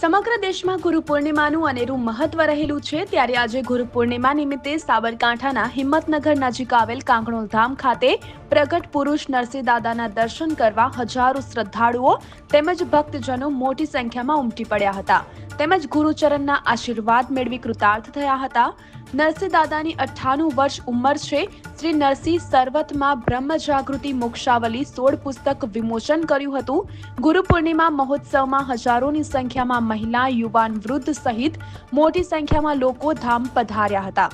સમગ્ર દેશમાં ગુરુ પૂર્ણિમાનું અનેરું મહત્વ રહેલું છે. ત્યારે આજે ગુરુ પૂર્ણિમા નિમિત્તે સાબરકાંઠાના હિંમતનગર નજીક આવેલ કાંકણોલ ધામ ખાતે પ્રગટ પુરુષ નરસિંહ દાદાના દર્શન કરવા હજારો શ્રદ્ધાળુઓ તેમજ ભક્તજનો મોટી સંખ્યામાં ઉમટી પડ્યા હતા. તેમજ ગુરુચરણના આશીર્વાદ મેળવી કૃતાર્થ થયા હતા. નરસિંહ દાદાની અઠ્ઠાણું વર્ષ ઉંમર છે. શ્રી નરસિંહ સરવતમાં બ્રહ્મ જાગૃતિ મોક્ષાવલી સોળ પુસ્તક વિમોચન કર્યું હતું. ગુરુ પૂર્ણિમા મહોત્સવમાં હજારોની સંખ્યામાં મહિલા, યુવાન, વૃદ્ધ સહિત મોટી સંખ્યામાં લોકો ધામ પધાર્યા હતા.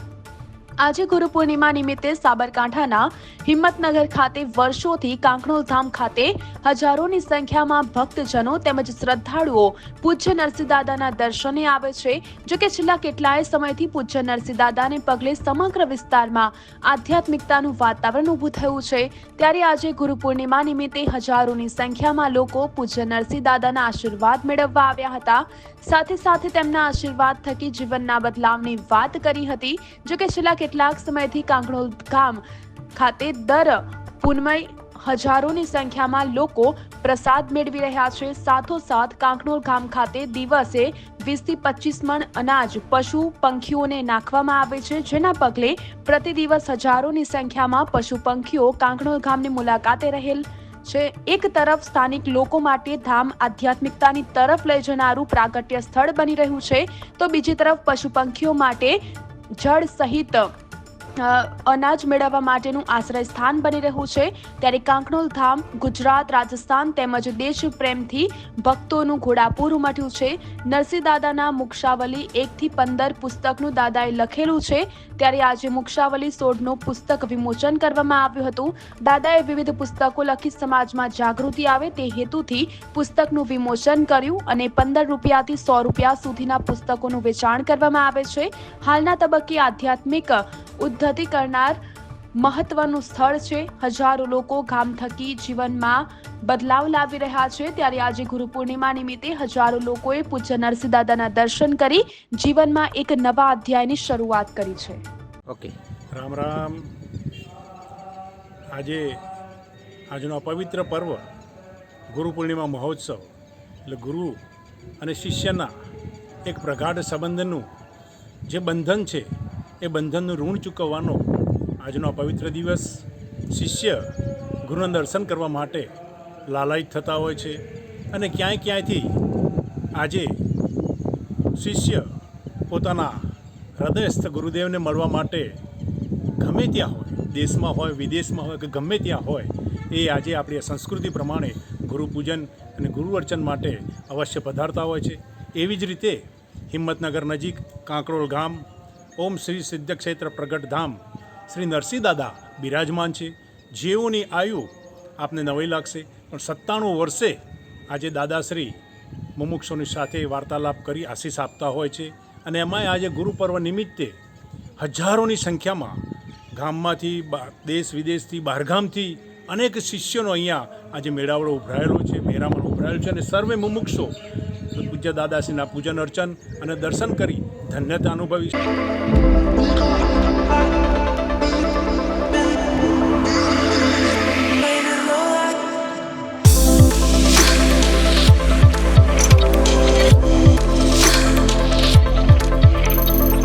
આજે ગુરુ પૂર્ણિમા નિમિત્તે સાબરકાંઠાના હિંમતનગર ખાતે વર્ષોથી ધામ ખાતે હજારોની સંખ્યામાં ભક્તજનો તેમજ શ્રદ્ધાળુઓ પૂજ્ય નરસિંહ દાદાના દર્શને આવે છે, જો કે છેલ્લા કેટલાય સમયથી પૂજ્ય નરસિંહ દાદાને પગલે સમગ્ર વિસ્તારમાં આધ્યાત્મિકતાનું વાતાવરણ ઊભું થયું છે. ત્યારે આજે ગુરુ પૂર્ણિમા નિમિત્તે હજારોની સંખ્યામાં લોકો પૂજ્ય નરસિંહ દાદાના આશીર્વાદ મેળવવા આવ્યા હતા. સાથે સાથે તેમના આશીર્વાદ થકી જીવનના બદલાવની વાત કરી હતી, જો કે છેલ્લા કેટલાક સમયથી કાંકણોલ ગામ ખાતે દર પૂનમય હજારોની સંખ્યામાં લોકો પ્રસાદ મેળવી રહ્યા છે. સાથોસાથ કાંકણોલ ગામ ખાતે દિવસે વીસથી પચીસ મણ અનાજ, પશુ, પંખીઓને નાખવામાં આવે છે, જેના પગલે પ્રતિ દિવસ હજારોની સંખ્યામાં પશુ પંખીઓ કાંકણોલ ગામની મુલાકાતે રહેલ છે. એક તરફ સ્થાનિક લોકો માટે ધામ આધ્યાત્મિકતાની તરફ લઈ જનારું પ્રાગટ્ય સ્થળ બની રહ્યું છે, તો બીજી તરફ પશુ પંખીઓ માટે જળ સહિત અનાજ મેળવવા માટેનું આશ્રય સ્થાન બની રહ્યું છે. ત્યારે કાંકણોલ ધામ, ગુજરાત, રાજસ્થાન તેમજ દેશ પ્રેમથી ભક્તોનું ઘોડાપૂર ઉમટ્યું છે. નરસિંહ દાદાના મુક્ષાવલી એકથી પંદર પુસ્તકનું દાદાએ લખેલું છે. ત્યારે આજે મુક્ષાવલી સોળનું પુસ્તક વિમોચન કરવામાં આવ્યું હતું. દાદાએ વિવિધ પુસ્તકો લખી સમાજમાં જાગૃતિ આવે તે હેતુથી પુસ્તકનું વિમોચન કર્યું અને પંદર રૂપિયાથી સો રૂપિયા સુધીના પુસ્તકોનું વેચાણ કરવામાં આવે છે. હાલના તબક્કે આધ્યાત્મિક ઉદ્ધતિ કરનાર મહત્વનું સ્થળ છે. હજારો લોકો ગામ થકી જીવનમાં બદલાવ લાવી રહ્યા છે. ત્યારે આજે ગુરુ પૂર્ણિમા નિમિત્તે હજારો લોકોએ પૂજ્ય નરસિંહ દાદાના દર્શન કરી જીવનમાં એક નવા અધ્યાયની શરૂઆત કરી છે. ઓકે. રામ રામ. આજે આજનો પવિત્ર પર્વ ગુરુ પૂર્ણિમા મહોત્સવ. એટલે ગુરુ અને શિષ્યના એક પ્રગાઢ સંબંધનું જે બંધન છે એ બંધનનું ઋણ ચૂકવવાનો આજનો પવિત્ર દિવસ શિષ્ય ગુરુના દર્શન કરવા માટે લાલાયિત થતા હોય છે અને ક્યાંય ક્યાંયથી આજે શિષ્ય પોતાના હૃદયસ્થ ગુરુદેવને મળવા માટે ગમે ત્યાં હોય, દેશમાં હોય, વિદેશમાં હોય કે ગમે ત્યાં હોય, એ આજે આપણી સંસ્કૃતિ પ્રમાણે ગુરુપૂજન અને ગુરુ અર્ચન માટે અવશ્ય પધારતા હોય છે. એવી જ રીતે હિંમતનગર નજીક કાંકરોલ ગામ ઓમ શ્રી સિદ્ધક્ષેત્ર પ્રગટધામ. શ્રી નરસિંહ દાદા બિરાજમાન છે. જેઓની આયુ આપને નવાઈ લાગશે, પણ સત્તાણું વર્ષે આજે દાદાશ્રી મુમુક્ષોની સાથે વાર્તાલાપ કરી આશીષ આપતા હોય છે. અને એમાંય આજે ગુરુપર્વ નિમિત્તે હજારોની સંખ્યામાં ગામમાંથી દેશ વિદેશથી બહારગામથી અનેક શિષ્યોનો અહીંયા આજે મેળાવડો ઉભરાયેલો છે, મેરામણ ઉભરાયેલો છે. અને સર્વે મુમુક્ષો પૂજ્ય દાદાશ્રીના પૂજન અર્ચન અને દર્શન કરી ધન્યતા અનુભવી છે.